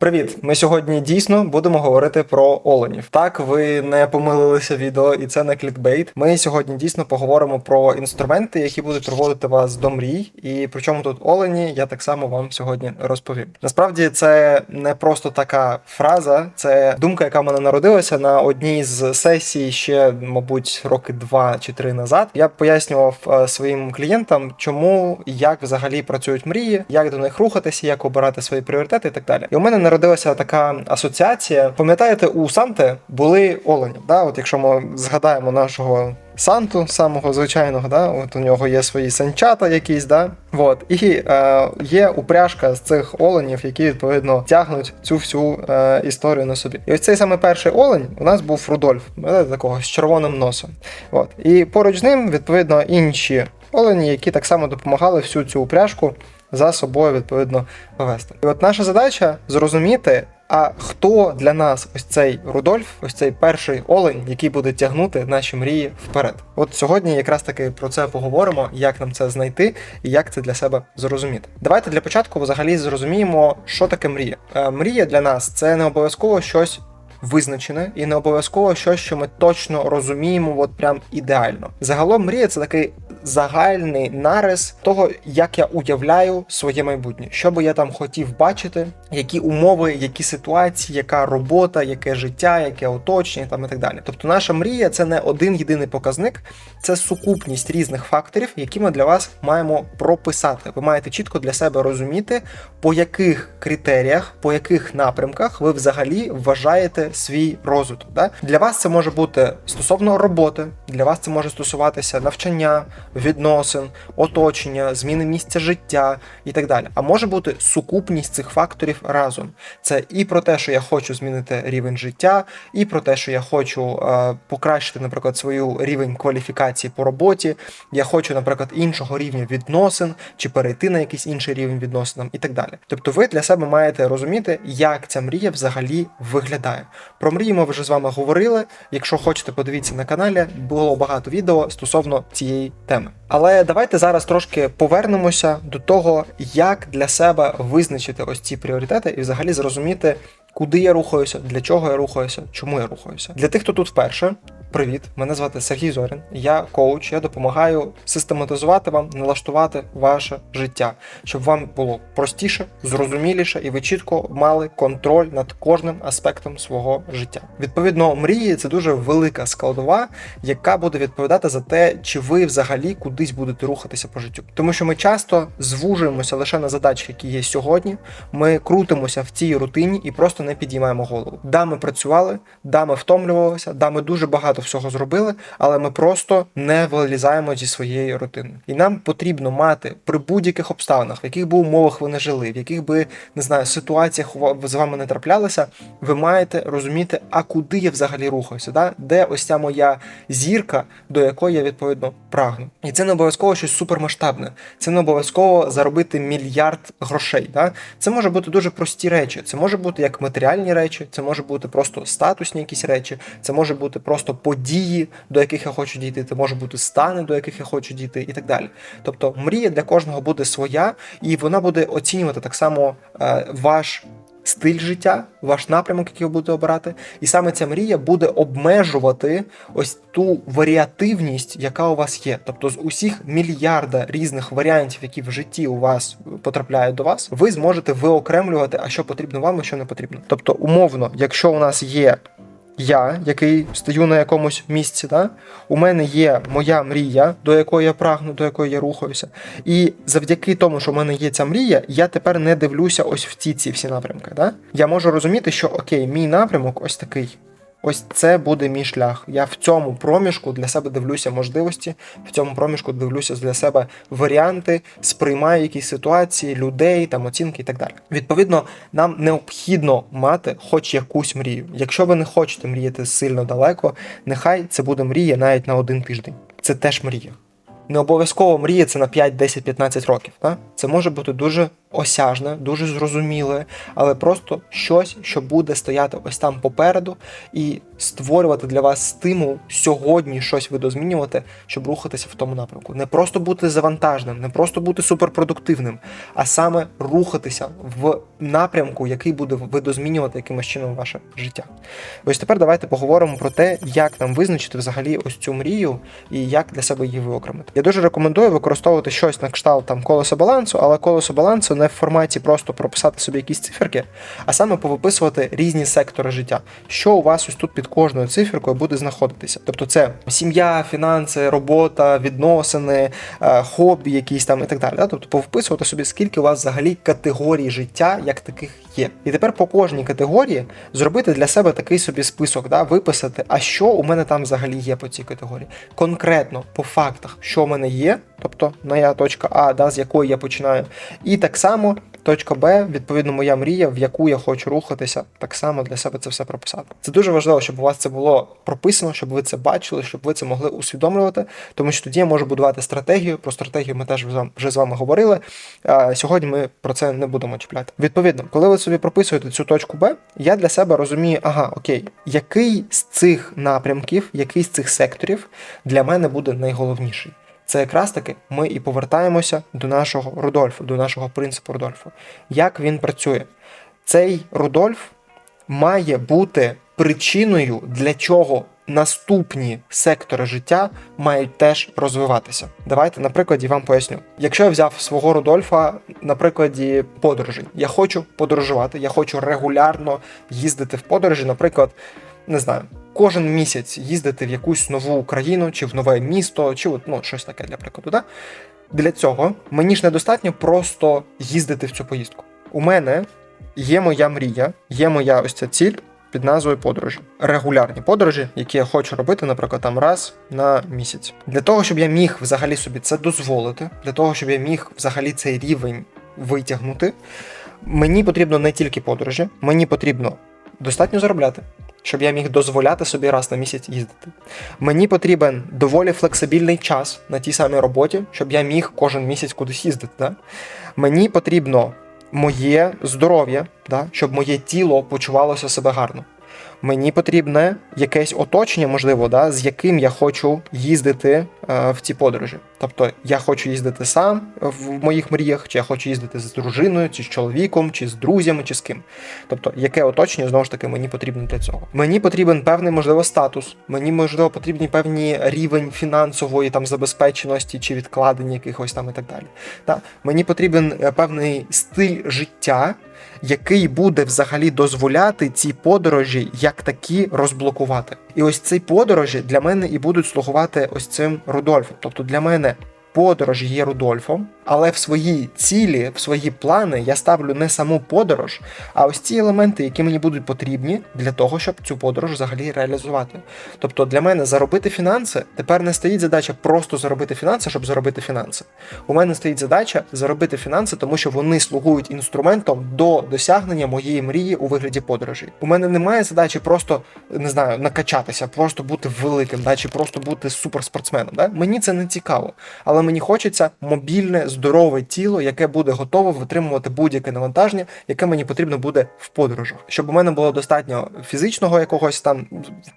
Привіт! Ми сьогодні дійсно будемо говорити про оленів. Так, ви не помилилися відео, і це не клікбейт. Ми сьогодні дійсно поговоримо про інструменти, які будуть проводити вас до мрій. І при чому тут олені, я так само вам сьогодні розповім. Насправді це не просто така фраза, це думка, яка в мене народилася на одній з сесій ще, мабуть, роки два чи три назад. Я пояснював е, своїм клієнтам, чому як взагалі працюють мрії, як до них рухатися, як обирати свої пріоритети і так далі. І у мене народилася така асоціація. Пам'ятаєте, у Санти були олені. Да? От якщо ми згадаємо нашого. Санту, самого звичайного, да? от у нього є свої санчата якісь, да? От. і е, є упряжка з цих оленів, які відповідно тягнуть цю всю е, історію на собі. І ось цей саме перший олень у нас був Рудольф, такого з червоним носом. От. І поруч з ним, відповідно, інші олені, які так само допомагали всю цю упряжку за собою відповідно повести. І от наша задача зрозуміти. А хто для нас ось цей Рудольф, ось цей перший олень, який буде тягнути наші мрії вперед? От сьогодні якраз таки про це поговоримо, як нам це знайти і як це для себе зрозуміти. Давайте для початку взагалі зрозуміємо, що таке мрія. Е, Мрія для нас це не обов'язково щось визначене і не обов'язково щось, що ми точно розуміємо, от прям ідеально. Загалом мрія це такий загальний нарис того, як я уявляю своє майбутнє, що би я там хотів бачити, які умови, які ситуації, яка робота, яке життя, яке оточення там і так далі. Тобто, наша мрія це не один єдиний показник, це сукупність різних факторів, які ми для вас маємо прописати. Ви маєте чітко для себе розуміти, по яких критеріях, по яких напрямках ви взагалі вважаєте свій розвиток. Да? Для вас це може бути стосовно роботи, для вас це може стосуватися навчання, відносин, оточення, зміни місця життя і так далі. А може бути сукупність цих факторів разом. Це і про те, що я хочу змінити рівень життя, і про те, що я хочу е, покращити, наприклад, свою рівень кваліфікації по роботі. Я хочу, наприклад, іншого рівня відносин, чи перейти на якийсь інший рівень відносин і так далі. Тобто, ви для себе маєте розуміти, як ця мрія взагалі виглядає. Про мрії ми вже з вами говорили. Якщо хочете, подивіться на каналі, було багато відео стосовно цієї теми. Але давайте зараз трошки повернемося до того, як для себе визначити ось ці пріоритети і взагалі зрозуміти, куди я рухаюся, для чого я рухаюся, чому я рухаюся. Для тих, хто тут вперше. Привіт, мене звати Сергій Зорін. Я коуч. Я допомагаю систематизувати вам, налаштувати ваше життя, щоб вам було простіше, зрозуміліше, і ви чітко мали контроль над кожним аспектом свого життя. Відповідно, мрії це дуже велика складова, яка буде відповідати за те, чи ви взагалі кудись будете рухатися по життю. Тому що ми часто звужуємося лише на задачі, які є сьогодні. Ми крутимося в цій рутині і просто не підіймаємо голову. Да, ми працювали, да, ми втомлювалися, да, ми дуже багато всього зробили, але ми просто не вилізаємо зі своєї рутини. І нам потрібно мати при будь-яких обставинах, в яких би умовах ви не жили, в яких би не знаю, ситуаціях з вами не траплялися, ви маєте розуміти, а куди я взагалі рухаюся, да? де ось ця моя зірка, до якої я відповідно прагну. І це не обов'язково щось супермасштабне, це не обов'язково заробити мільярд грошей. Да? Це може бути дуже прості речі. Це може бути як матеріальні речі, це може бути просто статусні якісь речі, це може бути просто події, до яких я хочу дійти, це може бути стани, до яких я хочу дійти, і так далі. Тобто мрія для кожного буде своя, і вона буде оцінювати так само е, ваш. Стиль життя, ваш напрямок, який ви будете обирати, і саме ця мрія буде обмежувати ось ту варіативність, яка у вас є. Тобто з усіх мільярда різних варіантів, які в житті у вас потрапляють до вас, ви зможете виокремлювати, а що потрібно вам, а що не потрібно. Тобто, умовно, якщо у нас є я, який стою на якомусь місці, да? у мене є моя мрія, до якої я прагну, до якої я рухаюся. І завдяки тому, що в мене є ця мрія, я тепер не дивлюся ось в ці ці всі напрямки. Да? Я можу розуміти, що окей, мій напрямок ось такий. Ось це буде мій шлях. Я в цьому проміжку для себе дивлюся можливості, в цьому проміжку дивлюся для себе варіанти, сприймаю якісь ситуації, людей, там оцінки і так далі. Відповідно, нам необхідно мати хоч якусь мрію. Якщо ви не хочете мріяти сильно далеко, нехай це буде мрія навіть на один тиждень. Це теж мрія. Не обов'язково мрія це на 5, 10, 15 років. Так? Це може бути дуже осяжне, дуже зрозуміле, але просто щось, що буде стояти ось там попереду і створювати для вас стимул сьогодні щось видозмінювати, щоб рухатися в тому напрямку. Не просто бути завантажним, не просто бути суперпродуктивним, а саме рухатися в напрямку, який буде видозмінювати якимось чином ваше життя. Ось тепер давайте поговоримо про те, як нам визначити взагалі ось цю мрію і як для себе її виокремити. Я дуже рекомендую використовувати щось на кшталт там колесо балансу, але колесо балансу не в форматі просто прописати собі якісь циферки, а саме повиписувати різні сектори життя, що у вас ось тут під кожною циферкою буде знаходитися. Тобто це сім'я, фінанси, робота, відносини, е, хобі, якісь там і так далі. Тобто повиписувати собі, скільки у вас взагалі категорій життя як таких є. І тепер по кожній категорії зробити для себе такий собі список, да? виписати, а що у мене там взагалі є по цій категорії. Конкретно по фактах, що в мене є, тобто моя точка А, да, з якої я починаю, і так само. Точка Б, відповідно, моя мрія, в яку я хочу рухатися, так само для себе це все прописати. Це дуже важливо, щоб у вас це було прописано, щоб ви це бачили, щоб ви це могли усвідомлювати, тому що тоді я можу будувати стратегію. Про стратегію ми теж вже з вами говорили. А сьогодні ми про це не будемо чіпляти. Відповідно, коли ви собі прописуєте цю точку Б, я для себе розумію, ага, окей, який з цих напрямків, який з цих секторів для мене буде найголовніший це якраз таки ми і повертаємося до нашого Рудольфа, до нашого принципу Рудольфа. Як він працює? Цей Рудольф має бути причиною, для чого наступні сектори життя мають теж розвиватися. Давайте на прикладі вам поясню. Якщо я взяв свого Рудольфа на прикладі подорожей, я хочу подорожувати, я хочу регулярно їздити в подорожі, наприклад, не знаю кожен місяць їздити в якусь нову країну, чи в нове місто, чи от, ну, щось таке для прикладу. Да? Для цього мені ж недостатньо просто їздити в цю поїздку. У мене є моя мрія, є моя ось ця ціль під назвою подорожі. Регулярні подорожі, які я хочу робити, наприклад, там раз на місяць. Для того, щоб я міг взагалі собі це дозволити, для того, щоб я міг взагалі цей рівень витягнути, мені потрібно не тільки подорожі, мені потрібно достатньо заробляти щоб я міг дозволяти собі раз на місяць їздити. Мені потрібен доволі флексибільний час на тій самій роботі, щоб я міг кожен місяць кудись їздити. Да? Мені потрібно моє здоров'я, да? щоб моє тіло почувалося себе гарно мені потрібне якесь оточення, можливо, да, з яким я хочу їздити е, в ці подорожі. Тобто я хочу їздити сам в моїх мріях, чи я хочу їздити з дружиною, чи з чоловіком, чи з друзями, чи з ким. Тобто, яке оточення знову ж таки мені потрібно для цього. Мені потрібен певний, можливо, статус, мені можливо потрібні певні рівень фінансової там забезпеченості чи відкладення якихось там і так далі. Та? Мені потрібен е, певний стиль життя який буде взагалі дозволяти ці подорожі як такі розблокувати. І ось ці подорожі для мене і будуть слугувати ось цим Рудольфом. Тобто для мене подорож є Рудольфом, але в свої цілі, в свої плани я ставлю не саму подорож, а ось ці елементи, які мені будуть потрібні для того, щоб цю подорож взагалі реалізувати. Тобто для мене заробити фінанси тепер не стоїть задача просто заробити фінанси, щоб заробити фінанси. У мене стоїть задача заробити фінанси, тому що вони слугують інструментом до досягнення моєї мрії у вигляді подорожі. У мене немає задачі просто не знаю, накачатися, просто бути великим, да, чи просто бути суперспортсменом. Да? Мені це не цікаво, але мені хочеться мобільне здорове тіло, яке буде готове витримувати будь-яке навантаження, яке мені потрібно буде в подорожах. Щоб у мене було достатньо фізичного якогось там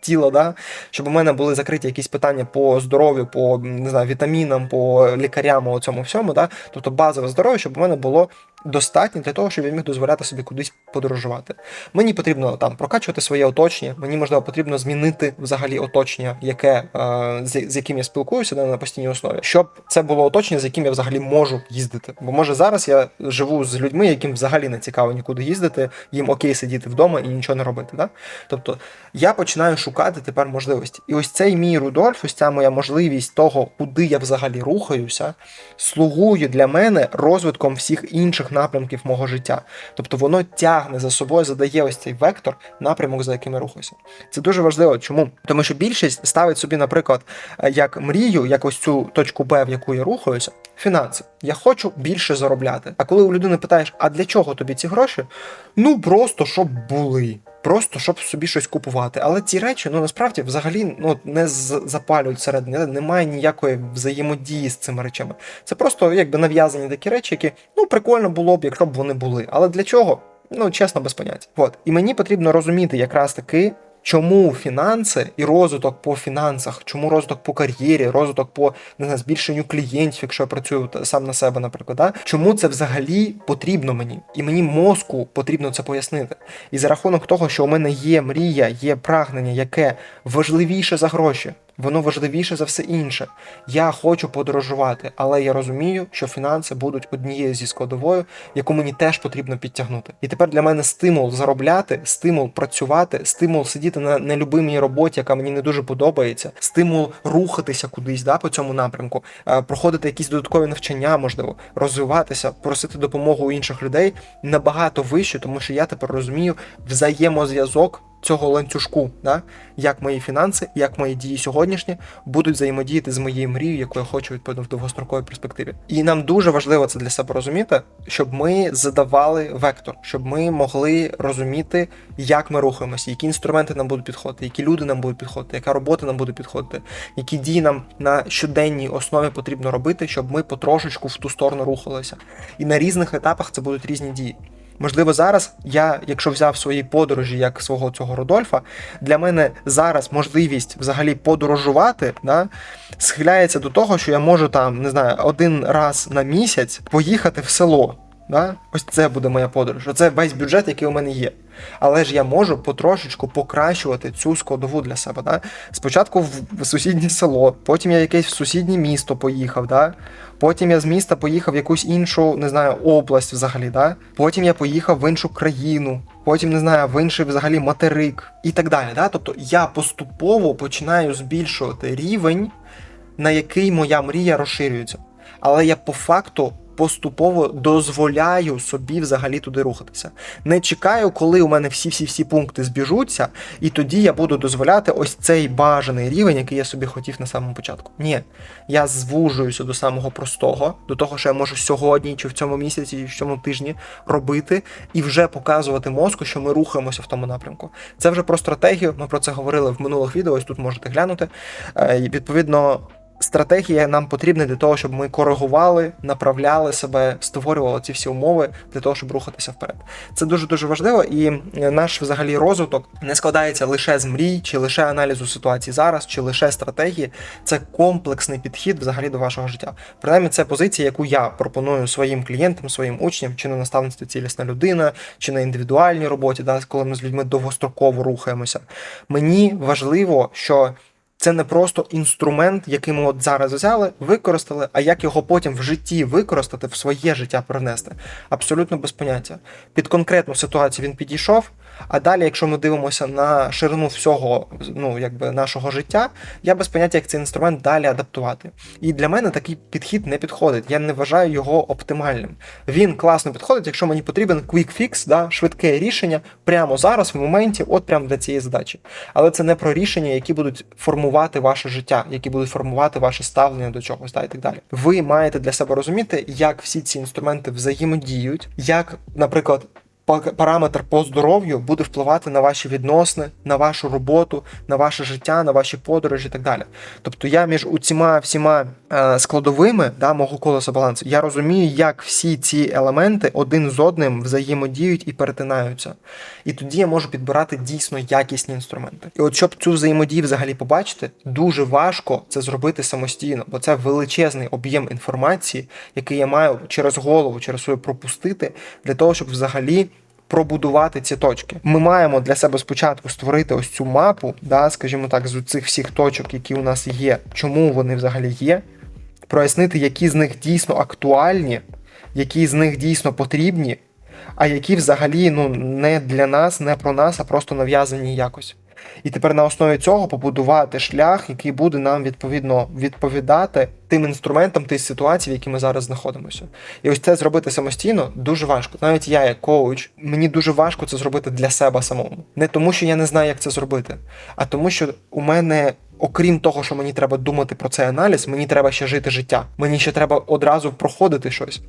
тіла, да? щоб у мене були закриті якісь питання по здоров'ю, по не знаю, вітамінам, по лікарям, у цьому всьому, да? тобто базове здоров'я, щоб у мене було достатньо для того, щоб я міг дозволяти собі кудись подорожувати. Мені потрібно там прокачувати своє оточення, мені можливо потрібно змінити взагалі оточення, яке е, з яким я спілкуюся на постійній основі, щоб це було оточення, з яким я взагалі можу їздити. Бо може зараз я живу з людьми, яким взагалі не цікаво нікуди їздити, їм окей сидіти вдома і нічого не робити. Да? Тобто я починаю шукати тепер можливості. І ось цей мій Рудольф, ось ця моя можливість того, куди я взагалі рухаюся, слугує для мене розвитком всіх інших напрямків мого життя. Тобто воно тягне за собою, задає ось цей вектор, напрямок, за яким я рухаюся. Це дуже важливо. Чому? Тому що більшість ставить собі, наприклад, е, як мрію, як ось цю точку Б, в яку я рухаюся, фінанси. Я хочу більше заробляти. А коли у людини питаєш, а для чого тобі ці гроші? Ну просто щоб були. просто щоб собі щось купувати. Але ці речі ну насправді взагалі ну не запалюють всередині. Немає ніякої взаємодії з цими речами. Це просто якби нав'язані такі речі, які ну прикольно було б, якщо б вони були. Але для чого? Ну чесно, без поняття. От і мені потрібно розуміти якраз таки. Чому фінанси і розвиток по фінансах, чому розвиток по кар'єрі, розвиток по не знаю, збільшенню клієнтів, якщо я працюю сам на себе, наприклад, да? чому це взагалі потрібно мені? І мені мозку потрібно це пояснити. І за рахунок того, що у мене є мрія, є прагнення, яке важливіше за гроші, воно важливіше за все інше. Я хочу подорожувати, але я розумію, що фінанси будуть однією зі складовою, яку мені теж потрібно підтягнути. І тепер для мене стимул заробляти, стимул працювати, стимул сидіти на нелюбимій роботі, яка мені не дуже подобається, стимул рухатися кудись да, по цьому напрямку, е, проходити якісь додаткові навчання, можливо, розвиватися, просити допомогу у інших людей набагато вище, тому що я тепер розумію взаємозв'язок. Цього ланцюжку, да? як мої фінанси, як мої дії сьогоднішні будуть взаємодіяти з моєю мрією, яку я хочу відповідно в довгостроковій перспективі. І нам дуже важливо це для себе розуміти, щоб ми задавали вектор, щоб ми могли розуміти, як ми рухаємося, які інструменти нам будуть підходити, які люди нам будуть підходити, яка робота нам буде підходити, які дії нам на щоденній основі потрібно робити, щоб ми потрошечку в ту сторону рухалися. І на різних етапах це будуть різні дії. Можливо, зараз я, якщо взяв свої подорожі як свого цього Родольфа, для мене зараз можливість взагалі подорожувати да, схиляється до того, що я можу там, не знаю, один раз на місяць поїхати в село. Да? Ось це буде моя подорож. Оце весь бюджет, який у мене є. Але ж я можу потрошечку покращувати цю складову для себе. Да? Спочатку в сусіднє село, потім я якесь в сусіднє місто поїхав. Да? Потім я з міста поїхав в якусь іншу, не знаю, область взагалі. Да? Потім я поїхав в іншу країну, потім не знаю, в інший взагалі материк і так далі. Да? Тобто я поступово починаю збільшувати рівень, на який моя мрія розширюється. Але я по факту поступово дозволяю собі взагалі туди рухатися. Не чекаю, коли у мене всі-всі-всі пункти збіжуться, і тоді я буду дозволяти ось цей бажаний рівень, який я собі хотів на самому початку. Ні, я звужуюся до самого простого, до того, що я можу сьогодні, чи в цьому місяці, чи в цьому тижні робити, і вже показувати мозку, що ми рухаємося в тому напрямку. Це вже про стратегію. Ми про це говорили в минулих відео. Ось тут можете глянути. Е, відповідно. Стратегія нам потрібна для того, щоб ми коригували, направляли себе, створювали ці всі умови для того, щоб рухатися вперед. Це дуже дуже важливо, і е, наш взагалі розвиток не складається лише з мрій, чи лише аналізу ситуації зараз, чи лише стратегії. Це комплексний підхід взагалі до вашого життя. Принаймні, це позиція, яку я пропоную своїм клієнтам, своїм учням, чи на наставництві цілісна людина, чи на індивідуальній роботі, да, коли ми з людьми довгостроково рухаємося. Мені важливо, що це не просто інструмент, який ми от зараз взяли, використали, а як його потім в житті використати, в своє життя привнести. Абсолютно без поняття. Під конкретну ситуацію він підійшов. А далі, якщо ми дивимося на ширину всього ну, якби нашого життя, я без поняття, як цей інструмент далі адаптувати. І для мене такий підхід не підходить. Я не вважаю його оптимальним. Він класно підходить, якщо мені потрібен quick fix, да, швидке рішення прямо зараз, в моменті, от прямо для цієї задачі. Але це не про рішення, які будуть формувати ваше життя, які будуть формувати ваше ставлення до чогось, да, і так далі. Ви маєте для себе розуміти, як всі ці інструменти взаємодіють, як, наприклад. Па- Параметр по здоров'ю буде впливати на ваші відносини, на вашу роботу, на ваше життя, на ваші подорожі і так далі. Тобто я між усіма всіма е, складовими да, мого колеса балансу, я розумію, як всі ці елементи один з одним взаємодіють і перетинаються. І тоді я можу підбирати дійсно якісні інструменти. І от щоб цю взаємодію взагалі побачити, дуже важко це зробити самостійно, бо це величезний об'єм інформації, який я маю через голову, через свою пропустити, для того, щоб взагалі. Пробудувати ці точки. Ми маємо для себе спочатку створити ось цю мапу, да, скажімо так, з цих всіх точок, які у нас є, чому вони взагалі є, прояснити, які з них дійсно актуальні, які з них дійсно потрібні, а які взагалі ну, не для нас, не про нас, а просто нав'язані якось. І тепер на основі цього побудувати шлях, який буде нам відповідно відповідати тим інструментам, тій ситуації, в якій ми зараз знаходимося. І ось це зробити самостійно дуже важко. Навіть я, як коуч, мені дуже важко це зробити для себе самому. Не тому, що я не знаю, як це зробити, а тому, що у мене. Окрім того, що мені треба думати про цей аналіз, мені треба ще жити життя. Мені ще треба одразу проходити щось.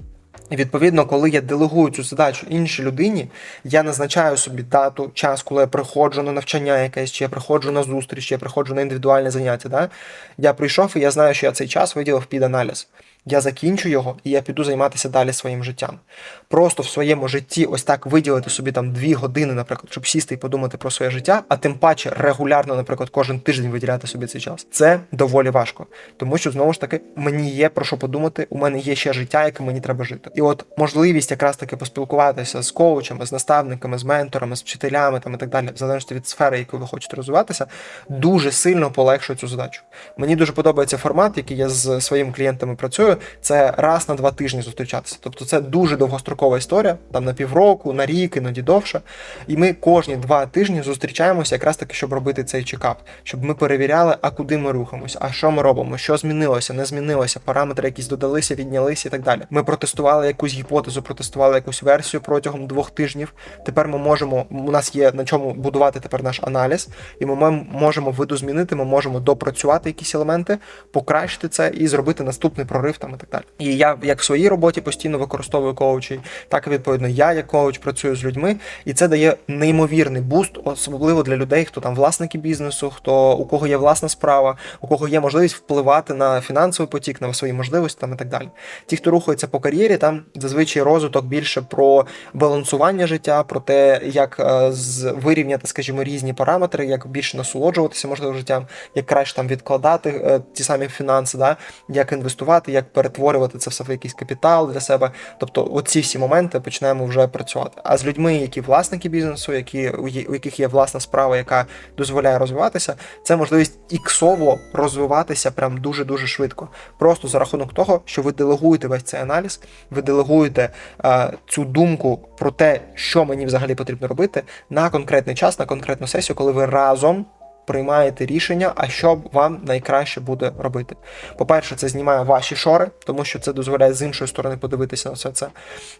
Відповідно, коли я делегую цю задачу іншій людині, я назначаю собі дату, час, коли я приходжу на навчання якесь, чи я приходжу на зустріч, чи я приходжу на індивідуальне заняття. Да? Я прийшов і я знаю, що я цей час виділив під аналіз. Я закінчу його і я піду займатися далі своїм життям. Просто в своєму житті ось так виділити собі там дві години, наприклад, щоб сісти і подумати про своє життя, а тим паче регулярно, наприклад, кожен тиждень виділяти собі цей час. Це доволі важко, тому що знову ж таки мені є про що подумати. У мене є ще життя, яке мені треба жити. І от можливість якраз таки поспілкуватися з коучами, з наставниками, з менторами, з вчителями там і так далі, в залежності від сфери, якою ви хочете розвиватися, дуже сильно полегшує цю задачу. Мені дуже подобається формат, який я з своїми клієнтами працюю. Це раз на два тижні зустрічатися. Тобто це дуже довгострокова історія, там на півроку, на рік, іноді довше. І ми кожні два тижні зустрічаємося якраз таки, щоб робити цей чекап, щоб ми перевіряли, а куди ми рухаємося, а що ми робимо, що змінилося, не змінилося, параметри якісь додалися, віднялися і так далі. Ми протестували якусь гіпотезу, протестували якусь версію протягом двох тижнів. Тепер ми можемо, у нас є на чому будувати тепер наш аналіз, і ми можемо видозмінити, ми можемо допрацювати якісь елементи, покращити це і зробити наступний прорив там і так далі. І я як в своїй роботі постійно використовую коучей, так відповідно я як коуч працюю з людьми, і це дає неймовірний буст, особливо для людей, хто там власники бізнесу, хто у кого є власна справа, у кого є можливість впливати на фінансовий потік, на свої можливості там і так далі. Ті, хто рухається по кар'єрі, там зазвичай розвиток більше про балансування життя, про те, як е, з- вирівняти, скажімо, різні параметри, як більше насолоджуватися можливо життям, як краще там відкладати е, ті самі фінанси, да? як інвестувати, як перетворювати це все в якийсь капітал для себе. Тобто, оці всі моменти починаємо вже працювати. А з людьми, які власники бізнесу, які у яких є власна справа, яка дозволяє розвиватися, це можливість іксово розвиватися прям дуже дуже швидко. Просто за рахунок того, що ви делегуєте весь цей аналіз, ви делегуєте е, цю думку про те, що мені взагалі потрібно робити на конкретний час, на конкретну сесію, коли ви разом. Приймаєте рішення, а що вам найкраще буде робити. По-перше, це знімає ваші шори, тому що це дозволяє з іншої сторони подивитися на все це.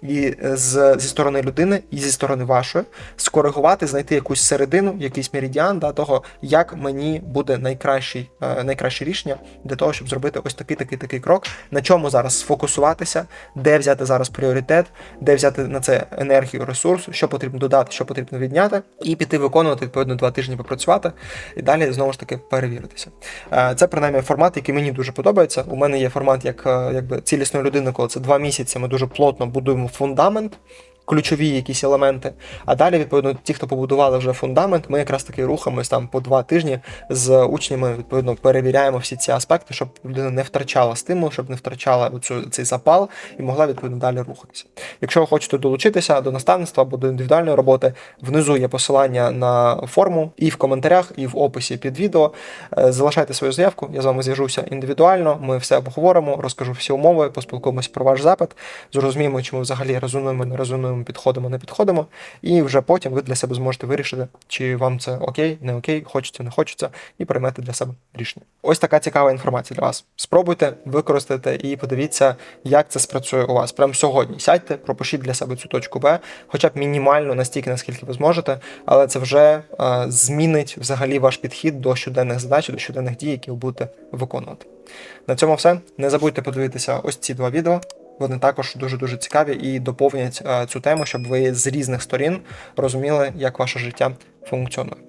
І е, з, зі сторони людини, і зі сторони вашої, скоригувати, знайти якусь середину, якийсь меридіан да, того, як мені буде найкращий, е, найкраще рішення для того, щоб зробити ось такий такий такий крок, на чому зараз сфокусуватися, де взяти зараз пріоритет, де взяти на це енергію, ресурс, що потрібно додати, що потрібно відняти, і піти виконувати відповідно два тижні попрацювати, і далі знову ж таки перевіритися. Е, Це принаймні формат, який мені дуже подобається. У мене є формат як е, якби цілісної людини, коли це два місяці. Ми дуже плотно будуємо фундамент. Ключові якісь елементи. А далі, відповідно, ті, хто побудували вже фундамент, ми якраз таки рухаємось там по два тижні з учнями, відповідно, перевіряємо всі ці аспекти, щоб людина не втрачала стимул, щоб не втрачала оцю, цей запал і могла відповідно далі рухатися. Якщо ви хочете долучитися до наставництва або до індивідуальної роботи, внизу є посилання на форму і в коментарях, і в описі під відео. Е, Залишайте свою заявку, я з вами зв'яжуся індивідуально. Ми все обговоримо, розкажу всі умови, поспілкуємося про ваш запит, зрозуміємо, чи ми взагалі резонуємо, не резонуємо, підходимо, не підходимо. І вже потім ви для себе зможете вирішити, чи вам це окей, не окей, хочеться, не хочеться, і приймете для себе рішення. Ось така цікава інформація для вас. Спробуйте, використайте і подивіться, як це спрацює у вас. Прямо сьогодні сядьте, пропишіть для себе цю точку Б, хоча б мінімально настільки, наскільки ви зможете, але це вже е, змінить взагалі ваш підхід до щоденних задач, до щоденних дій, які ви будете виконувати. На цьому все. Не забудьте подивитися ось ці два відео. Вони також дуже дуже цікаві і доповнять е, цю тему, щоб ви з різних сторін розуміли, як ваше життя функціонує.